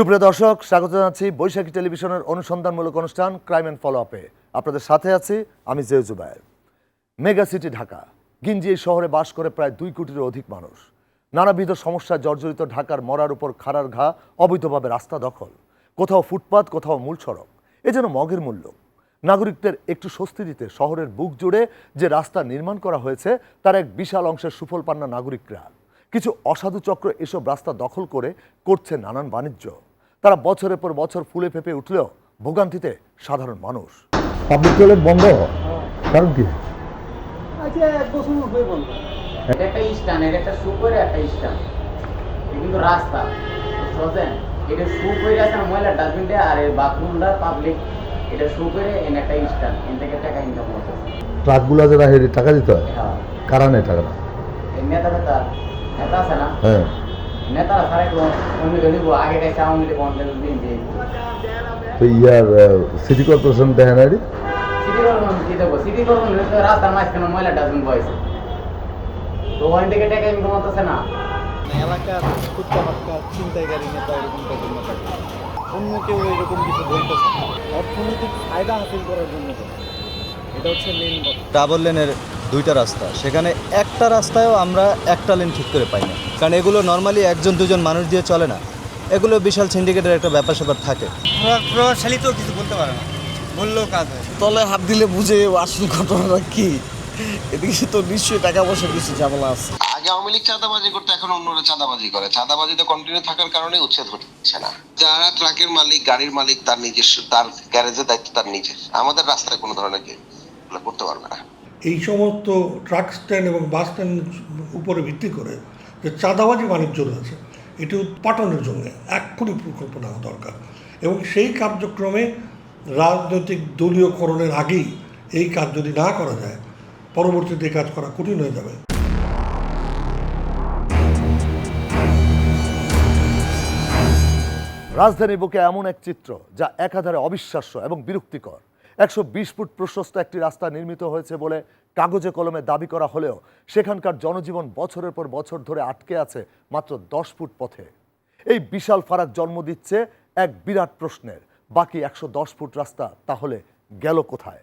সুপ্রিয় দর্শক, স্বাগত জানাচ্ছি বৈশাখী টেলিভিশনের অনুসন্ধানমূলক অনুষ্ঠান ক্রাইম অ্যান্ড ফলো আপে আপনাদের সাথে আছি আমি জেউ জুবায়ের। মেগা সিটি ঢাকা গিঞ্জি এই শহরে বাস করে প্রায় দুই কোটিরও অধিক মানুষ। নানাবিধ সমস্যায় জর্জরিত ঢাকার মরার উপর খাড়ার ঘা, অবৈধভাবে রাস্তা দখল। কোথাও ফুটপাত, কোথাও মূল সড়ক। এ যেন মগের মূল্য। নাগরিকদের একটু স্বস্তি দিতে শহরের বুক জুড়ে যে রাস্তা নির্মাণ করা হয়েছে, তার এক বিশাল অংশের সুফল পান না নাগরিকরা। কিছু অসাধু চক্র এসব রাস্তা দখল করে করছে নানান বাণিজ্য। তারা বছরের পর বছর ফুলে ফেপে উঠলেও ভোগান্তিতে সাধারণ মানুষ। পাবলিক টয়লেট বন্ধ? কারণ কি? আচ্ছা এক বছর হয়ে বন্ধ। এটা একটা একটা একটা স্টান কিন্তু রাস্তা এটা শু করে আছে ময়লা ডাস্টবিনটা আর এই বাথরুমটা পাবলিক এটা শু করে এনে একটা স্টান এন থেকে টাকা ইনকাম করতেছে ট্রাকগুলো যারা হেরে টাকা দিতে হয়? হ্যাঁ। কারা নেই টাকাটা? নেতা নেতা নেতা আছে না? হ্যাঁ। নেতারা অন্য গেলিব আগে গেছে আওয়ামী লীগ অন্য দিন তো ইয়ার সিটি কর্পোরেশন দেখে না রে? সিটি কর্পোরেশন কি দেবো সিটি কর্পোরেশন রাস্তার মাঝখানে ময়লা ডাস্টবিন বয়েছে তো ওখান থেকে টাকা ইনকাম না। এলাকার কুত্তা পাক্কা ছিনতাইকারী নেতা এরকম টাইপের নেতা অন্য কেউ এরকম কিছু বলতেছে না। অর্থনৈতিক ফায়দা হাসিল করার জন্য এটা হচ্ছে মেন কথা। ডাবল লেনের দুইটা রাস্তা। সেখানে একটা রাস্তায়ও আমরা একটা লেন ঠিক করে পাই না। কারণ এগুলো নর্মালি একজন দুজন মানুষ দিয়ে চলে না। এগুলো বিশাল সিন্ডিকেটের একটা ব্যাপার স্যাপার থাকে। প্রভাবশালী তো কিছু বলতে পারে না। বললেও কাজ হয় তলে হাত দিলে বুঝে আসল ঘটনাটা কি? এদিকে তো নিশ্চয়ই টাকা পয়সা কিছু ঝামেলা আছে। আগে আওয়ামী লীগ চাঁদাবাজি করতে এখন অন্যরা চাঁদাবাজি করে। চাঁদাবাজিতে কন্টিনিউ থাকার কারণে উচ্ছেদ হচ্ছে না। যারা ট্রাকের মালিক গাড়ির মালিক তার নিজস্ব তার গ্যারেজের দায়িত্ব তার নিজের। আমাদের রাস্তায় কোনো ধরনের কে করতে পারবে না। এই সমস্ত ট্রাক স্ট্যান্ড এবং বাস স্ট্যান্ড উপরে ভিত্তি করে যে চাঁদাবাজি বাণিজ্য রয়েছে, এটি উৎপাটনের জন্য এক্ষুনি নেওয়া দরকার। এবং সেই কার্যক্রমে রাজনৈতিক দলীয়করণের আগেই এই কাজ যদি না করা যায়, পরবর্তীতে কাজ করা কঠিন হয়ে যাবে। রাজধানীর বুকে এমন এক চিত্র যা একাধারে অবিশ্বাস্য এবং বিরক্তিকর। একশো বিশ ফুট প্রশস্ত একটি রাস্তা নির্মিত হয়েছে বলে কাগজে কলমে দাবি করা হলেও সেখানকার জনজীবন বছরের পর বছর ধরে আটকে আছে মাত্র দশ ফুট পথে। এই বিশাল ফারাক জন্ম দিচ্ছে এক বিরাট প্রশ্নের। বাকি একশো দশ ফুট রাস্তা তাহলে গেল কোথায়?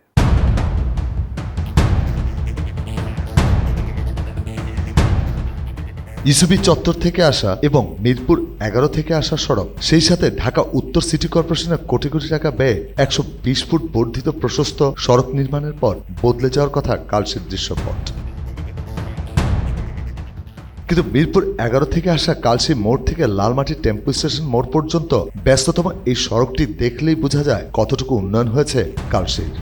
ইসুবি চত্বর থেকে আসা এবং মিরপুর এগারো থেকে আসা সড়ক। সেই সাথে ঢাকা উত্তর সিটি কর্পোরেশনের কোটি কোটি টাকা ব্যয়ে একশো বিশ ফুট বর্ধিত প্রশস্ত সড়ক নির্মাণের পর বদলে যাওয়ার কথা কালসের দৃশ্যপট। কিন্তু মিরপুর এগারো থেকে আসা কালসি মোড় থেকে লালমাটি টেম্পো স্টেশন মোড় পর্যন্ত ব্যস্ততম এই সড়কটি দেখলেই বোঝা যায় কতটুকু উন্নয়ন হয়েছে কালসির।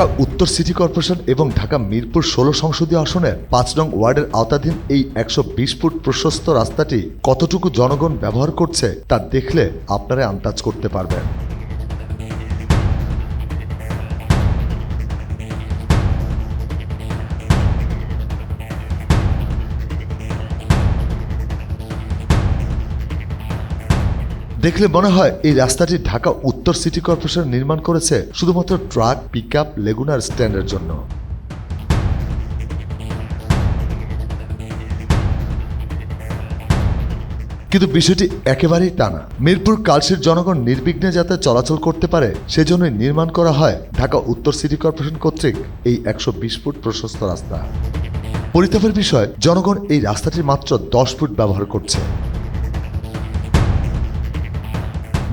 ঢাকা উত্তর সিটি কর্পোরেশন এবং ঢাকা মিরপুর ষোলো সংসদীয় আসনের পাঁচ নং ওয়ার্ডের আওতাধীন এই একশো বিশ ফুট প্রশস্ত রাস্তাটি কতটুকু জনগণ ব্যবহার করছে তা দেখলে আপনারা আন্দাজ করতে পারবেন। দেখলে মনে হয় এই রাস্তাটি ঢাকা উত্তর সিটি কর্পোরেশন নির্মাণ করেছে শুধুমাত্র ট্রাক পিক আপ লেগুনার স্ট্যান্ডের জন্য। কিন্তু বিষয়টি একেবারেই তা না মিরপুর কালশির জনগণ নির্বিঘ্নে যাতে চলাচল করতে পারে, সেজন্যই নির্মাণ করা হয় ঢাকা উত্তর সিটি কর্পোরেশন কর্তৃক এই একশো বিশ ফুট প্রশস্ত রাস্তা। পরিতাপের বিষয়, জনগণ এই রাস্তাটি মাত্র দশ ফুট ব্যবহার করছে।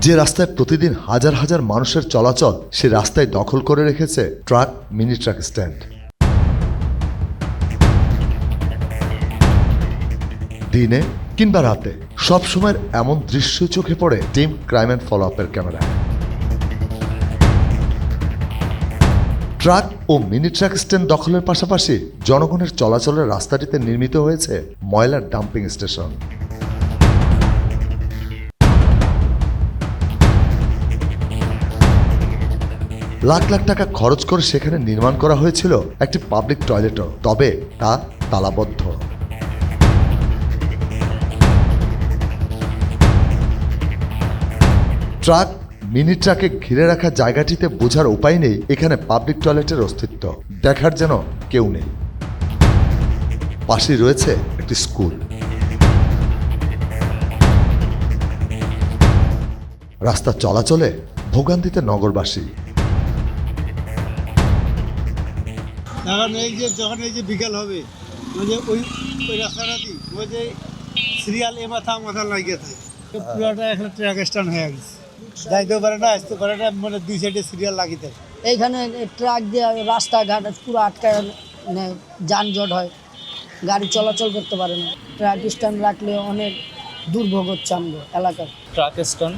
যে রাস্তায় প্রতিদিন হাজার হাজার মানুষের চলাচল সে রাস্তায় দখল করে রেখেছে ট্রাক, মিনি ট্রাক স্ট্যান্ড। দিনে কিংবা রাতে সব সময়ের এমন দৃশ্য চোখে পড়ে টিম ক্রাইম অ্যান্ড ফলো আপের ক্যামেরায় ট্রাক ও মিনি ট্রাক স্ট্যান্ড দখলের পাশাপাশি জনগণের চলাচলের রাস্তাটিতে নির্মিত হয়েছে ময়লার ডাম্পিং স্টেশন। লাখ লাখ টাকা খরচ করে সেখানে নির্মাণ করা হয়েছিল একটি পাবলিক টয়লেটও তবে তা তালাবদ্ধ। ট্রাক, মিনি ট্রাকে ঘিরে রাখা জায়গাটিতে বোঝার উপায় নেই এখানে পাবলিক টয়লেটের অস্তিত্ব। দেখার যেন কেউ নেই। পাশেই রয়েছে একটি স্কুল রাস্তা চলাচলে ভোগান্তিতে নগরবাসী। এখন এই যে যখন এই যে বিকাল হবে ওই যে ওই ওই রাস্তাটা ওই যে সিরিয়াল এ মাথা মাথা লাগিয়ে থাকে তো পুরোটা এখন ট্রাক স্ট্যান্ড হয়ে গেছে। যাইতেও পারে না আসতে পারে না মানে দুই সাইডে সিরিয়াল লাগিয়ে থাকে এইখানে ট্রাক দিয়ে রাস্তাঘাট পুরো আটকায় মানে যানজট হয়। গাড়ি চলাচল করতে পারে না। ট্রাক স্ট্যান্ড রাখলে অনেক দুর্ভোগ হচ্ছে আমাদের এলাকার ট্রাক স্ট্যান্ড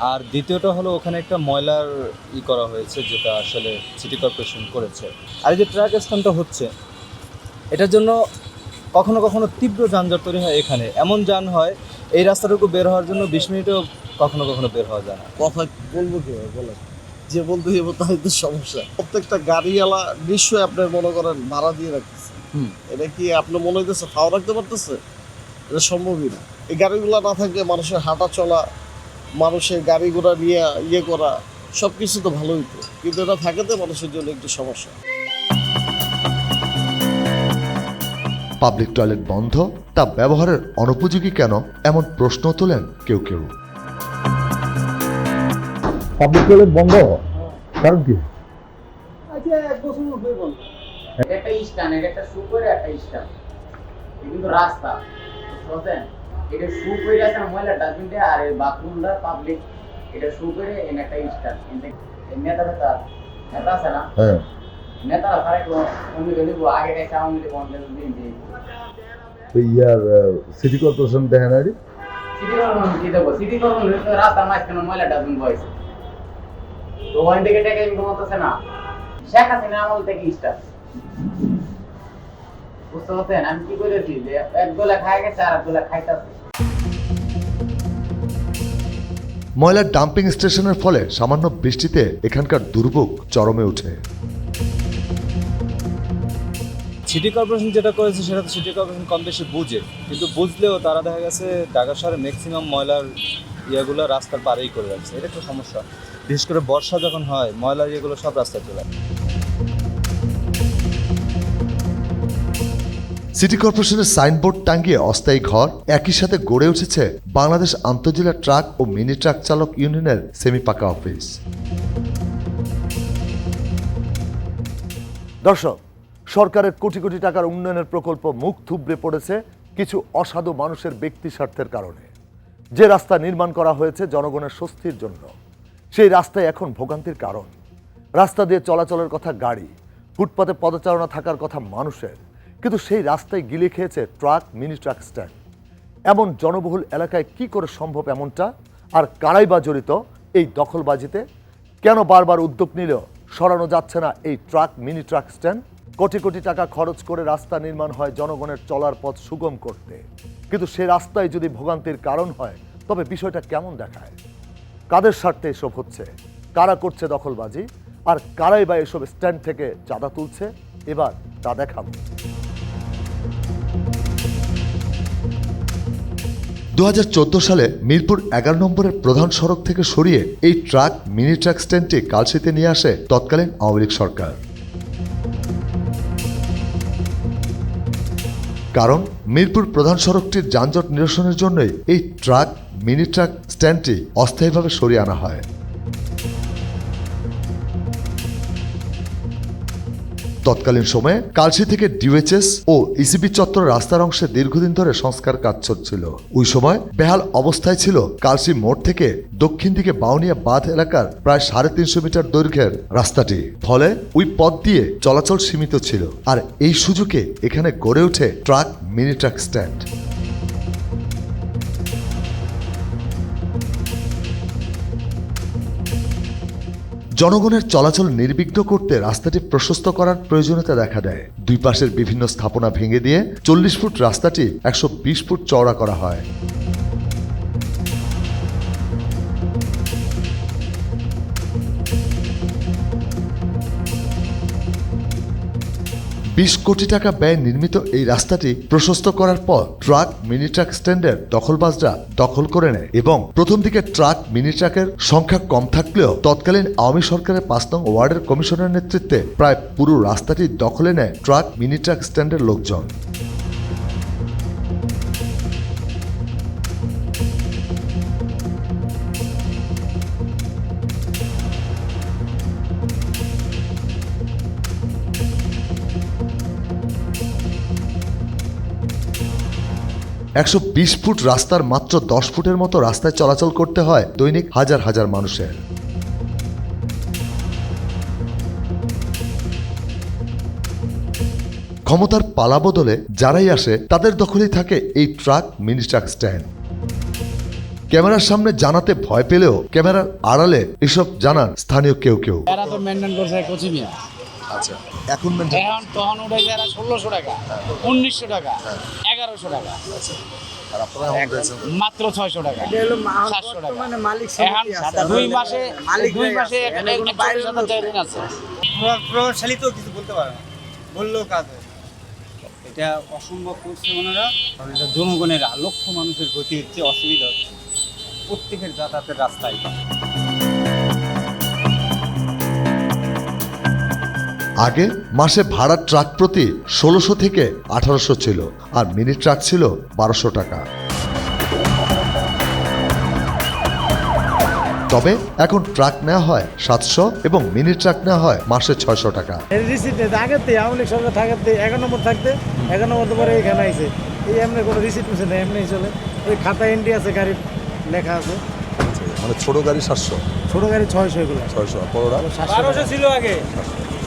আর দ্বিতীয়টা হলো ওখানে একটা ময়লার ই করা হয়েছে যেটা আসলে সিটি কর্পোরেশন করেছে। আর এই যে ট্রাক স্ট্যান্ডটা হচ্ছে এটার জন্য কখনো কখনো তীব্র যানজট তৈরি হয় এখানে। এমন যান হয় এই রাস্তাটুকু বের হওয়ার জন্য বিশ মিনিটেও কখনো কখনো বের হওয়া যায় না। কথা বলব কি বলে যে বলতে যাব তাই তো সমস্যা। প্রত্যেকটা গাড়িওয়ালা নিশ্চয়ই আপনার মনে করেন ভাড়া দিয়ে রাখতেছে। হুম। এটা কি আপনার মনে হইতেছে ফাও রাখতে পারতেছে? এটা সম্ভবই না। এই গাড়িগুলো না থাকলে মানুষের হাঁটা চলা মানুষের গাড়ি ঘোড়া নিয়ে ইয়ে করা সব কিছু তো ভালো হইতো কিন্তু এটা থাকাতে মানুষের জন্য একটু সমস্যা। পাবলিক টয়লেট বন্ধ তা ব্যবহারের অনুপযোগী কেন? এমন প্রশ্ন তোলেন কেউ কেউ। পাবলিক টয়লেট বন্ধ? কারণ কি? একটা স্ট্যান্ড এটা একটা করে একটা এটা কিন্তু রাস্তা এটা শু করে আছে না ময়লা ডাস্টবিনটা আর বাথরুমটা পাবলিক এটা শু করে এনে একটা স্ট্যান্ড নেতা নেতা নেতা আছে না? হ্যাঁ। নেতারা তারা একটু অন্য গেলে আগে গেছে আওয়ামী লীগ অন্য দিন দিন তো ইয়ার সিটি কর্পোরেশন দেখেন আর সিটি কর্পোরেশন কি দেবো? সিটি কর্পোরেশন তো রাস্তার মাঝখানে ময়লা ডাস্টবিন বয়েছে। তো ওখান থেকে টাকা ইনকাম হতেছে না। শেখ হাসিনা আমল থেকে স্টার্ট বুঝতে পারছেন? আমি কি করেছি যে এক গোলা খাই গেছে আর এক গোলা খাইতেছে। ময়লার ডাম্পিং স্টেশনের ফলে সামান্য বৃষ্টিতে এখানকার দুর্ভোগ চরমে ওঠে সিটি কর্পোরেশন যেটা করেছে সেটা তো সিটি কর্পোরেশন কম বেশি বুঝে। কিন্তু বুঝলেও তারা দেখা গেছে ঢাকা শহরে ম্যাক্সিমাম ময়লার ইয়েগুলো রাস্তার পারেই করে রাখছে। এটা একটা সমস্যা। বিশেষ করে বর্ষা যখন হয় ময়লার ইয়েগুলো সব রাস্তায় চলে সিটি কর্পোরেশনের সাইনবোর্ড টাঙ্গিয়ে অস্থায়ী ঘর, একই সাথে গড়ে উঠেছে বাংলাদেশ আন্তজেলা ট্রাক ও মিনি ট্রাক চালক ইউনিয়নের সেমি পাকা অফিস দর্শক, সরকারের কোটি কোটি টাকার উন্নয়নের প্রকল্প মুখ থুবড়ে পড়েছে কিছু অসাধু মানুষের ব্যক্তি স্বার্থের কারণে। যে রাস্তা নির্মাণ করা হয়েছে জনগণের স্বস্তির জন্য, সেই রাস্তায় এখন ভোগান্তির কারণ। রাস্তা দিয়ে চলাচলের কথা গাড়ি, ফুটপাতে পদচারণা থাকার কথা মানুষের। কিন্তু সেই রাস্তায় গিলে খেয়েছে ট্রাক, মিনি ট্রাক স্ট্যান্ড। এমন জনবহুল এলাকায় কি করে সম্ভব এমনটা? আর কারাই বা জড়িত এই দখলবাজিতে? কেন বারবার উদ্যোগ নিলেও সরানো যাচ্ছে না এই truck, mini truck stand? Crore crore টাকা খরচ করে রাস্তা নির্মাণ হয় জনগণের চলার পথ সুগম করতে। কিন্তু সে রাস্তায় যদি ভোগান্তির কারণ হয়, তবে বিষয়টা কেমন দেখায়? কাদের স্বার্থে এসব হচ্ছে? কারা করছে দখলবাজি? আর কারাই বা এসব স্ট্যান্ড থেকে চাঁদা তুলছে? এবার তা দেখাবো। দু হাজার চোদ্দ সালে মিরপুর এগারো নম্বরের প্রধান সড়ক থেকে সরিয়ে এই ট্রাক, মিনি ট্রাক স্ট্যান্ডটি কালসিতে নিয়ে আসে তৎকালীন আওয়ামী লীগ সরকার। কারণ মিরপুর প্রধান সড়কটির যানজট নিরসনের জন্যই এই ট্রাক, মিনি ট্রাক স্ট্যান্ডটি অস্থায়ীভাবে সরিয়ে আনা হয়। তৎকালীন সময়ে কালশি থেকে ডিউএচএস ও ইসিবি চত্বর রাস্তার অংশে দীর্ঘদিন ধরে সংস্কার কাজ চলছিল। ওই সময় বেহাল অবস্থায় ছিল কালশি মোড় থেকে দক্ষিণ দিকে বাউনিয়া বাঁধ এলাকার প্রায় সাড়ে তিনশো মিটার দৈর্ঘ্যের রাস্তাটি। ফলে ওই পথ দিয়ে চলাচল সীমিত ছিল। আর এই সুযোগে এখানে গড়ে ওঠে ট্রাক, মিনি ট্রাক স্ট্যান্ড। জনগণের চলাচল নির্বিঘ্ন করতে রাস্তাটি প্রশস্ত করার প্রয়োজনীয়তা দেখা দেয়। দুই পাশের বিভিন্ন স্থাপনা ভেঙে দিয়ে চল্লিশ ফুট রাস্তাটি একশো বিশ ফুট চওড়া করা হয়। বিশ কোটি টাকা ব্যয় নির্মিত এই রাস্তাটি প্রশস্ত করার পর ট্রাক, মিনি ট্রাক স্ট্যান্ডের দখলবাজরা দখল করে নেয় এবং প্রথম দিকে ট্রাক, মিনি ট্রাকের সংখ্যা কম থাকলেও তৎকালীন আওয়ামী সরকারের পাঁচ নং ওয়ার্ডের কমিশনের নেতৃত্বে প্রায় পুরো রাস্তাটি দখলে নেয় ট্রাক, মিনি ট্রাক স্ট্যান্ডের লোকজন। একশো বিশ ফুট রাস্তার মাত্র দশ ফুটের মতো রাস্তায় চলাচল করতে হয় দৈনিক হাজার হাজার মানুষের। ক্ষমতার পালা বদলে যারাই আসে, তাদের দখলেই থাকে এই ট্রাক, মিনি ট্রাক স্ট্যান্ড। ক্যামেরার সামনে জানাতে ভয় পেলেও ক্যামেরার আড়ালে এসব জানান স্থানীয় কেউ কেউ। আচ্ছা এখন এখন তখন উঠেছে এরা ষোলোশো টাকা উনিশশো টাকা এগারোশো টাকা। মাত্র ছয়শো টাকা সাতশো টাকা। এখন দুই মাসে দুই মাসে এক- এক- হাজার টাকা ঋণ আছে। প্রভাবশালী তো কিছু বলতে পারে না। বললেও কাজ হয় এটা অসম্ভব করছে ওনারা। কারণ এটা জনগণের লক্ষ মানুষের ক্ষতি হচ্ছে অসুবিধা হচ্ছে প্রত্যেকের যাতায়াতের রাস্তায়। আগে মাসে ভাড়া ট্রাক প্রতি ষোলোশো থেকে আঠারোশো ছিল আর মিনি ট্রাক ছিল বারোশো টাকা। তবে এখন ট্রাক নেওয়া হয় সাতশো এবং মিনি ট্রাক নেওয়া হয় মাসে ছয়শো টাকা। রিসিপ্ট আগের থেকে আওয়ামী লীগ সরকার থাকতে এক নম্বর থাকতে এক নম্বর পরে এখানে আইছে। এই এমনি কোনো রিসিপ্ট মিছে নেই এমনি চলে। ওই খাতা এন্ট্রি আছে গাড়ির লেখা আছে। মানে ছোট গাড়ি সাতশো। ছোট গাড়ি ছয়শো এগুলো। ছয়শো বারোশো ছিল আগে।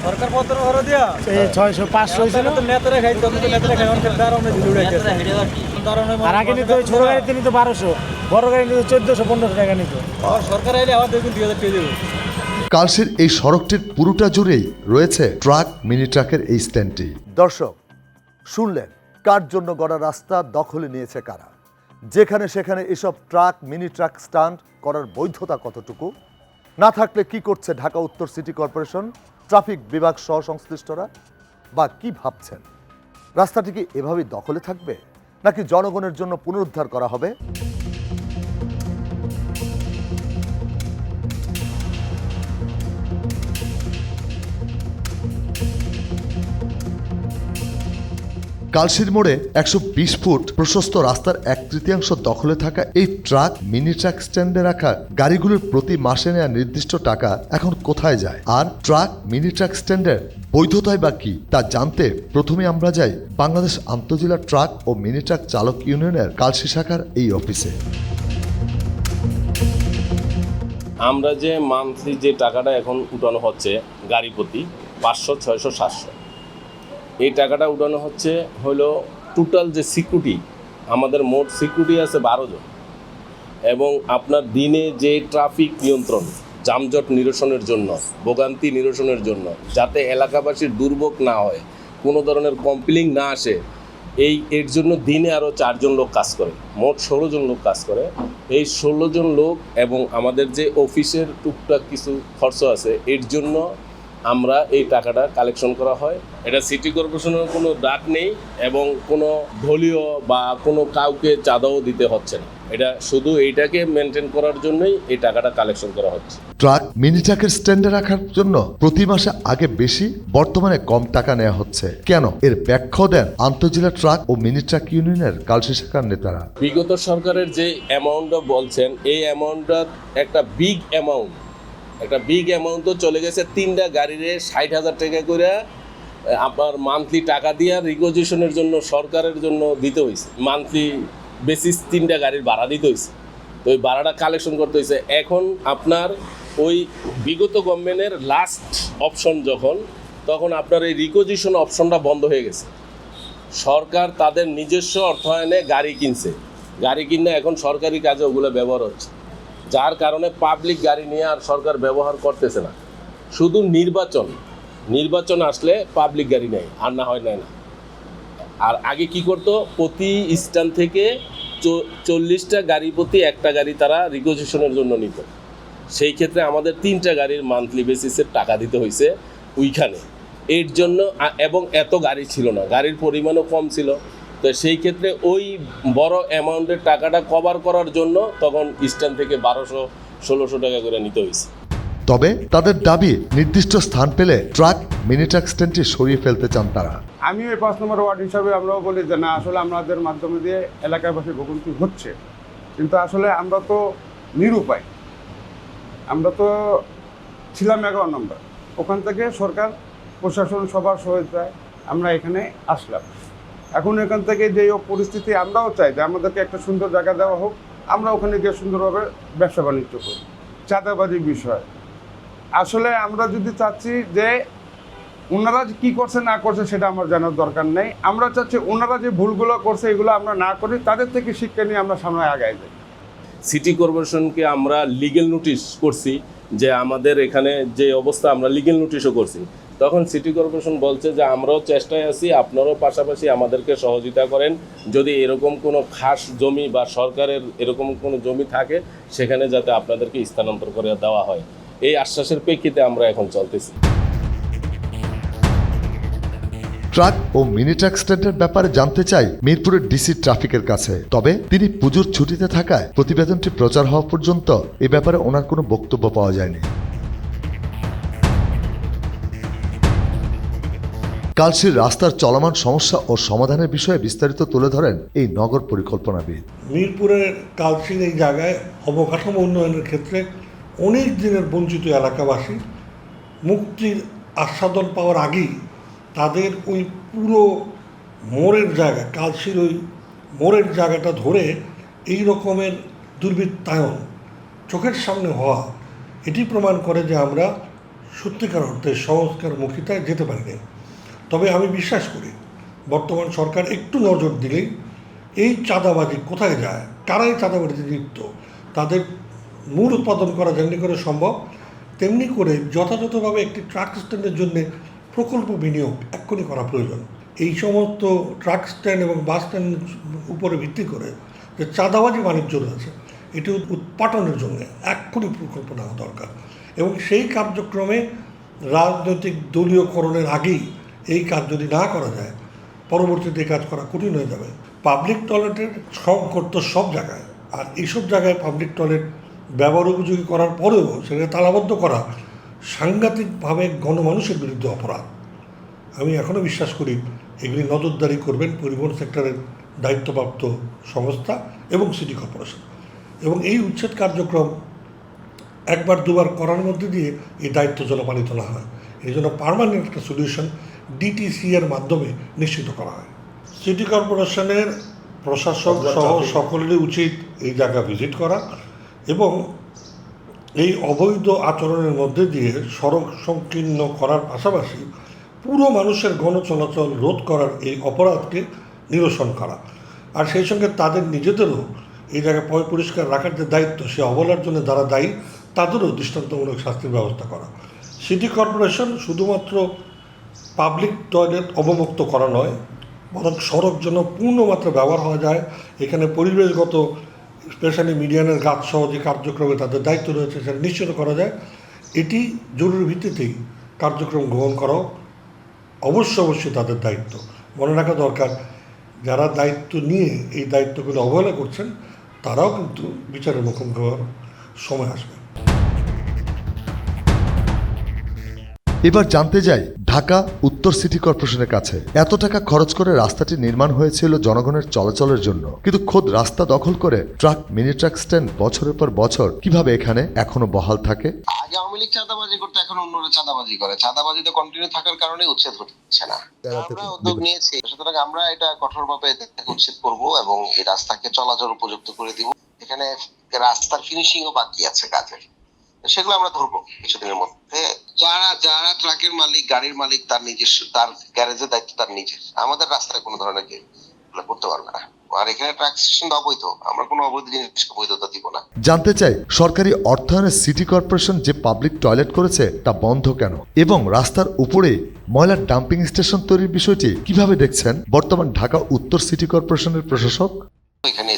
সরকার পত্র ভরো দিয়া। ছয়শো পাঁচশো ছিল তো নেতারা খাই তখন তো নেতারা খাই অনেক দারণে দিল আর আগে নিত ওই ছোট গাড়িতে নিত বারোশো বড় গাড়ি নিত চোদ্দশো পনেরোশো টাকা নিত। সরকার আইলে আবার দেখুন দুই হাজার টাকা দেবো কালশির এই সড়কটির পুরোটা জুড়েই রয়েছে ট্রাক মিনি ট্রাকের এই স্ট্যান্ডটি। দর্শক শুনলেন কার জন্য গড়া রাস্তা দখলে নিয়েছে কারা? যেখানে সেখানে এসব ট্রাক মিনি ট্রাক স্ট্যান্ড করার বৈধতা কতটুকু? না থাকলে কি করছে ঢাকা উত্তর সিটি কর্পোরেশন? ট্রাফিক বিভাগ সহ সংশ্লিষ্টরা বা কি ভাবছেন? রাস্তাটি কি এভাবেই দখলে থাকবে, নাকি জনগণের জন্য পুনরুদ্ধার করা হবে? কালশির মোড়ে একশো বিশ ফুট প্রশস্ত রাস্তার এক তৃতীয়াংশ দখলে থাকা এই ট্রাক মিনি ট্রাক স্ট্যান্ডে রাখা গাড়িগুলোর প্রতি মাসে নেওয়া নির্দিষ্ট টাকা এখন কোথায় যায়? আর ট্রাক মিনি ট্রাক স্ট্যান্ডের বৈধতায় বা কি? তা জানতে প্রথমে আমরা যাই বাংলাদেশ আন্তজেলা ট্রাক ও মিনি ট্রাক চালক ইউনিয়নের কালশি শাখার এই অফিসে। আমরা যে মান্থলি যে টাকাটা এখন উঠানো হচ্ছে গাড়ি প্রতি, পাঁচশো, ছয়শো, সাতশো। এই টাকাটা উঠানো হচ্ছে হলো টোটাল যে সিকিউরিটি আমাদের মোট সিকিউরিটি আছে বারো জন। এবং আপনার দিনে যে ট্রাফিক নিয়ন্ত্রণ, যানজট নিরসনের জন্য, ভোগান্তি নিরসনের জন্য, যাতে এলাকাবাসীর দুর্ভোগ না হয়, কোনো ধরনের কমপ্লেন না আসে, এই এর জন্য দিনে আরও চারজন লোক কাজ করে, মোট ষোলো জন লোক কাজ করে। এই ষোলো জন লোক এবং আমাদের যে অফিসের টুকটাক কিছু খরচ আছে, এর জন্য আমরা এই টাকাটা কালেকশন করা হয়। এটা সিটি কর্পোরেশনের কোনো ডাক নেই এবং কোনো দলীয় বা কোনো কাউকে চাঁদাও দিতে হচ্ছে না। এটা শুধু এইটাকে মেনটেন করার জন্যই এই টাকাটা কালেকশন করা হচ্ছে। ট্রাক মিনি ট্রাকের স্ট্যান্ডে রাখার জন্য প্রতি মাসে আগে বেশি বর্তমানে কম টাকা নেওয়া হচ্ছে। কেন? এর ব্যাখ্যাও দেন আন্তজেলা ট্রাক ও মিনি ট্রাক ইউনিয়নের কালশি শাখার নেতারা। বিগত সরকারের যে অ্যামাউন্টটা বলছেন এই অ্যামাউন্টটা একটা বিগ অ্যামাউন্ট একটা বিগ অ্যামাউন্ট তো চলে গেছে, তিনটা গাড়িরে ষাট হাজার টাকা করে আপনার মান্থলি টাকা দিয়ে রিকোজিশনের জন্য, সরকারের জন্য দিতে হয়েছে মান্থলি বেসিস তিনটা গাড়ির ভাড়া দিতে হয়েছে তো ওই ভাড়াটা কালেকশন করতে হয়েছে এখন আপনার ওই বিগত গভর্নমেন্টের লাস্ট অপশন যখন, তখন আপনার এই রিকোজিশন অপশনটা বন্ধ হয়ে গেছে। সরকার তাদের নিজস্ব অর্থায়নে গাড়ি কিনছে। গাড়ি কিনে এখন সরকারি কাজে ওগুলো ব্যবহার হচ্ছে। যার কারণে পাবলিক গাড়ি নিয়ে আর সরকার ব্যবহার করতেছে না। শুধু নির্বাচন। নির্বাচন আসলে পাবলিক গাড়ি নেয় আর না হয় নেয় না। আর আগে কি করতো? প্রতি স্ট্যান্ড থেকে চল্লিশটা গাড়ি প্রতি একটা গাড়ি তারা রিকোজিশনের জন্য নিত। সেই ক্ষেত্রে আমাদের তিনটা গাড়ির মান্থলি বেসিসের টাকা দিতে হয়েছে ওইখানে। এর জন্য এবং এত গাড়ি ছিল না। গাড়ির পরিমাণও কম ছিল। তো সেই ক্ষেত্রে ওই বড় অ্যামাউন্টের টাকাটা কভার করার জন্য তখন স্ট্যান্ড থেকে বারোশো ষোলোশো টাকা করে নিতে হয়েছে। তবে তাদের দাবি নির্দিষ্ট স্থান পেলে ট্রাক মিনি ট্রাক স্ট্যান্ডটি সরিয়ে ফেলতে চান তারা। আমি ওই পাঁচ নম্বর ওয়ার্ড হিসাবে আমরাও বলি যে না আসলে আমাদের মাধ্যমে দিয়ে এলাকাবাসী ভোগান্তি হচ্ছে। কিন্তু আসলে আমরা তো নিরুপায়। আমরা তো ছিলাম এগারো নম্বর। ওখান থেকে সরকার প্রশাসন সবার সহায়তায় আমরা এখানে আসলাম। এখন এখান থেকে যে পরিস্থিতি আমরাও চাই যে আমাদেরকে একটা সুন্দর জায়গা দেওয়া হোক, আমরা ওখানে গিয়ে সুন্দরভাবে ব্যবসা বাণিজ্য করি। চাঁদাবাজির বিষয়। আসলে আমরা যদি চাচ্ছি যে ওনারা কী করছে না করছে সেটা আমার জানার দরকার নেই। আমরা চাচ্ছি ওনারা যে ভুলগুলো করছে এগুলো আমরা না করি, তাদের থেকে শিক্ষা নিয়ে আমরা সামনে আগাই যাই। সিটি কর্পোরেশনকে আমরা লিগেল নোটিশ করছি যে আমাদের এখানে যে অবস্থা, আমরা লিগেল নোটিশও করছি। তখন সিটি কর্পোরেশন বলছে যে, আমরাও চেষ্টায় আছি, আপনারাও পাশাপাশি আমাদেরকে সহযোগিতা করেন। যদি এরকম কোনো খাস জমি বা সরকারের এরকম কোনো জমি থাকে, সেখানে যাতে আপনাদেরকে স্থানান্তর করে দেওয়া হয়। এই আশ্বাসের প্রেক্ষিতে আমরা এখন চলতেছি। ট্রাক ও মিনি ট্রাক স্ট্যান্ডের ব্যাপারে জানতে চাই মিরপুরের ডিসি ট্রাফিকের কাছে। তবে তিনি পুজোর ছুটিতে থাকায় প্রতিবেদনটি প্রচার হওয়া পর্যন্ত এ ব্যাপারে ওনার কোনো বক্তব্য পাওয়া যায়নি। কালশির রাস্তার চলমান সমস্যা ও সমাধানের বিষয়ে বিস্তারিত তুলে ধরেন এই নগর পরিকল্পনাবিদ। মিরপুরের কালচির এই জায়গায় অবকাঠামো উন্নয়নের ক্ষেত্রে অনেক দিনের বঞ্চিত এলাকাবাসী মুক্তির আস্বাদন পাওয়ার আগেই তাদের ওই পুরো মোড়ের জায়গা কালশির ওই মোড়ের জায়গাটা ধরে এই রকমের দুর্বৃত্তায়ন চোখের সামনে হওয়া, এটি প্রমাণ করে যে আমরা সত্যিকার অর্থে সংস্কারমুখিতায় যেতে পারিনি। তবে আমি বিশ্বাস করি, বর্তমান সরকার একটু নজর দিলেই এই চাঁদাবাজি কোথায় যায়, কারাই চাঁদাবাজিতে লিপ্ত, তাদের মূল উৎপাদন করা যেমনি করে সম্ভব, তেমনি করে যথাযথভাবে একটি ট্রাক স্ট্যান্ডের জন্য প্রকল্প বিনিয়োগ এক্ষুনি করা প্রয়োজন। এই সমস্ত ট্রাক স্ট্যান্ড এবং বাস স্ট্যান্ড উপরে ভিত্তি করে যে চাঁদাবাজি বাণিজ্য রয়েছে, এটি উৎপাটনের জন্য এক্ষুনি প্রকল্প নেওয়া দরকার এবং সেই কার্যক্রমে রাজনৈতিক দলীয়করণের আগেই এই কাজ যদি না করা যায়, পরবর্তীতে কাজ করা কঠিন হয়ে যাবে। পাবলিক টয়লেটের সংকট তো সব জায়গায়। আর এইসব জায়গায় পাবলিক টয়লেট ব্যবহার উপযোগী করার পরেও সেটা তালাবদ্ধ করা সাংঘাতিকভাবে গণমানুষের বিরুদ্ধে অপরাধ। আমি এখনও বিশ্বাস করি, এগুলি নজরদারি করবেন পরিবহন সেক্টরের দায়িত্বপ্রাপ্ত সংস্থা এবং সিটি কর্পোরেশন এবং এই উচ্ছেদ কার্যক্রম একবার দুবার করার মধ্যে দিয়ে এই দায়িত্ব যেন পালিত না হয়। এই জন্য পারমানেন্ট একটা সলিউশন ডিটিসি এর মাধ্যমে নিশ্চিত করা হয়। সিটি কর্পোরেশনের প্রশাসক সহ সকলেরই উচিত এই জায়গা ভিজিট করা এবং এই অবৈধ আচরণের মধ্যে দিয়ে সড়ক সংকীর্ণ করার পাশাপাশি পুরো মানুষের গণ চলাচল রোধ করার এই অপরাধকে নিরসন করা। আর সেই সঙ্গে তাদের নিজেদেরও এই জায়গায় পয় পরিষ্কার রাখার যে দায়িত্ব সে অবলার জন্য যারা দায়ী তাদেরও দৃষ্টান্তমূলক শাস্তির ব্যবস্থা করা। সিটি কর্পোরেশন শুধুমাত্র পাবলিক টয়লেট অবমুক্ত করা নয়, বরং সড়ক যেন পূর্ণমাত্রা ব্যবহার হওয়া যায়। এখানে পরিবেশগত স্পেশালি মিডিয়ানের গাছ সহ যে কার্যক্রমে তাদের দায়িত্ব রয়েছে সেটা নিশ্চিত করা যায়। এটি জরুরি ভিত্তিতেই কার্যক্রম গ্রহণ করাও অবশ্যই অবশ্যই তাদের দায়িত্ব। মনে রাখা দরকার, যারা দায়িত্ব নিয়ে এই দায়িত্বগুলো অবহেলা করছেন, তারাও কিন্তু বিচারের মুখোমুখি হওয়ার সময় আসবে। এবার জানতে যাই ঢাকা উত্তর সিটি কর্পোরেশনের কাছে। এত টাকা খরচ করে রাস্তাটি নির্মাণ হয়েছিল জনগণের চলাচলের জন্য। কিন্তু খোদ রাস্তা দখল করে ট্রাক মিনি ট্রাক স্ট্যান্ড বছরের পর বছর কীভাবে এখানে এখনও বহাল থাকে? আগে আওয়ামী লীগ চাঁদাবাজি করতে এখন অন্যরা চাঁদাবাজি করে। চাঁদাবাজিতে কন্টিনিউ থাকার কারণে উচ্ছেদ হচ্ছে না। আমরা উদ্যোগ নিয়েছি। সুতরাং আমরা এটা কঠোরভাবে উচ্ছেদ করব এবং এই রাস্তাকে চলাচল উপযুক্ত করে দিব। এখানে রাস্তার ফিনিশিং ও বাকি আছে কাজের। সেগুলো আমরা ধরবো কিছুদিনের মধ্যে। যারা যারা ট্রাকের মালিক গাড়ির মালিক তার নিজস্ব তার গ্যারেজের দায়িত্ব তার নিজের। আমাদের রাস্তায় কোনো ধরনের করতে পারবে না। আর এখানে ট্রাক স্টেশন অবৈধ। আমরা কোনো অবৈধ জিনিসকে বৈধতা দিব না। জানতে চাই সরকারি অর্থায়নে সিটি কর্পোরেশন যে পাবলিক টয়লেট করেছে তা বন্ধ কেন? এবং রাস্তার উপরে ময়লার ডাম্পিং স্টেশন তৈরির বিষয়টি কীভাবে দেখছেন? বর্তমান ঢাকা উত্তর সিটি কর্পোরেশনের প্রশাসক? এখানে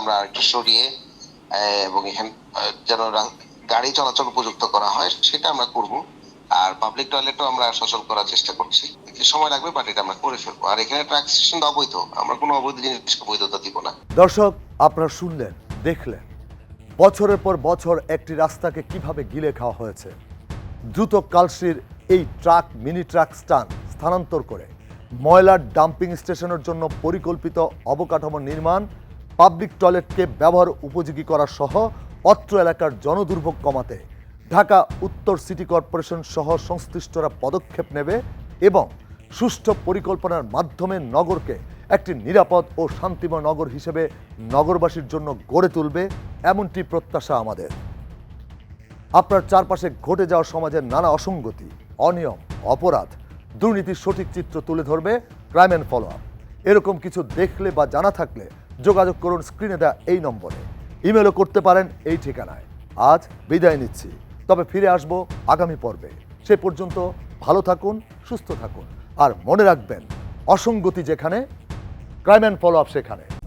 আমরা আরেকটু সরিয়ে এবং এখানে যেন গাড়ি চলাচল উপযুক্ত করা হয়, সেটা আমরা করব। আর পাবলিক টয়লেটও আমরা সচল করার চেষ্টা করছি। সময় লাগবে বাট এটা আমরা করে ফেলব। আর এখানে ট্রাক স্টেশন অবৈধ। আমরা কোনো অবৈধ জিনিসকে বৈধতা দিব না। দর্শক, আপনারা শুনলেন, দেখলেন, বছরের পর বছর একটি রাস্তাকে কীভাবে গিলে খাওয়া হয়েছে। দ্রুত কালশির এই ট্রাক, মিনি ট্রাক স্টান স্থানান্তর করে ময়লার ডাম্পিং স্টেশনের জন্য পরিকল্পিত অবকাঠামো নির্মাণ পাবলিক টয়লেটকে ব্যবহার উপযোগী করা সহ অত্র এলাকার জনদুর্ভোগ কমাতে ঢাকা উত্তর সিটি কর্পোরেশন সহ সংশ্লিষ্টরা পদক্ষেপ নেবে এবং সুষ্ঠু পরিকল্পনার মাধ্যমে নগরকে একটি নিরাপদ ও শান্তিময় নগর হিসেবে নগরবাসীর জন্য গড়ে তুলবে এমনটি প্রত্যাশা আমাদের। আপনার চারপাশে ঘটে যাওয়া সমাজের নানা অসঙ্গতি, অনিয়ম, অপরাধ, দুর্নীতির সঠিক চিত্র তুলে ধরবে ক্রাইম অ্যান্ড ফলো আপ এরকম কিছু দেখলে বা জানা থাকলে যোগাযোগ করুন স্ক্রিনে দেওয়া এই নম্বরে। ইমেলও করতে পারেন এই ঠিকানায়। আজ বিদায় নিচ্ছি। তবে ফিরে আসব আগামী পর্বে। সে পর্যন্ত ভালো থাকুন, সুস্থ থাকুন। আর মনে রাখবেন, অসঙ্গতি যেখানে ক্রাইম অ্যান্ড ফলো আপ সেখানে।